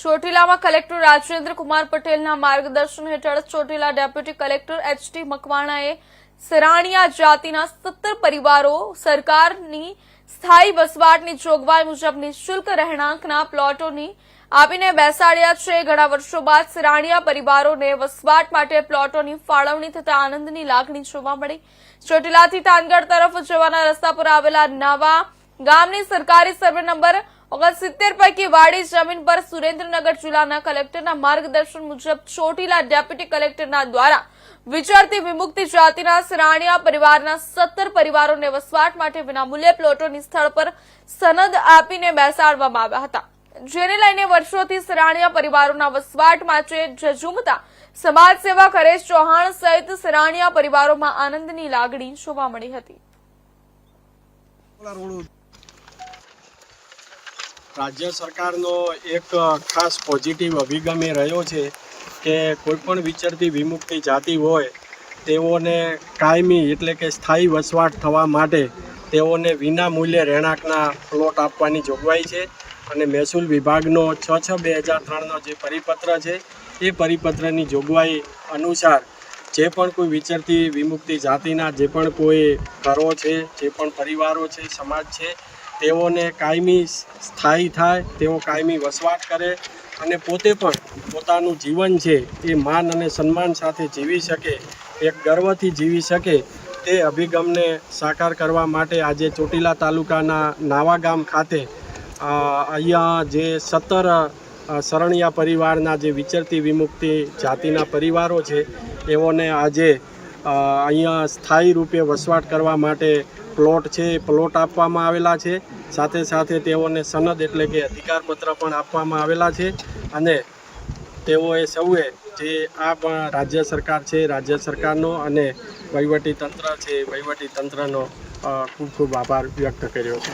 ચોટીલામાં collector Rajendra Kumar પટેલના માર્ગદર્શન હેઠળ ચોટીલા ડેપ્યુટી કલેક્ટર એચટી મકવાણાએ સરાણીયા જાતિના સત્તર પરિવારો, સરકારની સ્થાયી વસવાટની જોગવાઈ મુજબ નિઃશુલ્ક રહેણાંકના પ્લોટોની આપીને બેસાડ્યા છે. ઘણા વર્ષો બાદ સરાણીયા પરિવારોને વસવાટ માટે પ્લોટોની ફાળવણી થતા આનંદની લાગણી જોવા મળી. ચોટીલાથી તાનગઢ તરફ જવાના રસ્તા પર આવેલા નવા ગામની સરકારી સર્વે નંબર ઓગણસિત્તેર પૈકી વાડી જમીન પર સુરેન્દ્રનગર જિલ્લાના કલેક્ટરના માર્ગદર્શન મુજબ ચોટીલા ડેપ્યુટી કલેક્ટરના દ્વારા વિચારતી વિમુક્તિ જાતિના સરાણીયા પરિવારના સત્તર પરિવારોને વસવાટ માટે વિનામૂલ્યે પ્લોટોની સ્થળ પર સનદ આપીને બેસાડવામાં આવ્યા હતા. જેને લઈને વર્ષોથી સરાણીયા પરિવારોના વસવાટ માટે ઝઝુમતા સમાજ સેવા હરેશ ચૌહાણ સહિત સરાણીયા પરિવારોમાં આનંદની લાગણી જોવા મળી હતી. રાજ્ય સરકારનો એક ખાસ પોઝિટિવ અભિગમ એ રહ્યો છે કે કોઈ પણ વિચરતી વિમુક્તિ જાતિ હોય, તેઓને કાયમી એટલે કે સ્થાયી વસવાટ થવા માટે તેઓને વિના મૂલ્યે રહેણાંકના પ્લોટ આપવાની જોગવાઈ છે અને મહેસૂલ વિભાગનો છ છ બે હજાર ત્રણનો જે પરિપત્ર છે, એ પરિપત્રની જોગવાઈ અનુસાર જે પણ કોઈ વિચરતી વિમુક્તિ જાતિના જે પણ કોઈ ઘરો છે, જે પણ પરિવારો છે, સમાજ છે તેઓને કાયમી સ્થાયી થાય, તેઓ કાયમી વસવાટ કરે અને પોતે પણ પોતાનું જીવન છે એ માન અને સન્માન સાથે જીવી શકે, એક ગર્વથી જીવી શકે તે અભિગમને સાકાર કરવા માટે આજે ચોટીલા તાલુકાના નાવા ગામ ખાતે અહીંયા જે સત્તર શરણિયા પરિવારના જે વિચરતી વિમુક્તિ જાતિના પરિવારો છે, એઓને આજે અહીંયા સ્થાયી રૂપે વસવાટ કરવા માટે પ્લોટ છે, એ પ્લોટ આપવામાં આવેલા છે. સાથે સાથે તેઓને સનદ એટલે કે અધિકારપત્ર પણ આપવામાં આવેલા છે. અને તેઓએ સૌએ જે આ રાજ્ય સરકાર છે, રાજ્ય સરકારનો અને વહીવટી તંત્ર છે, વહીવટી તંત્રનો ખૂબ ખૂબ આભાર વ્યક્ત કર્યો છે.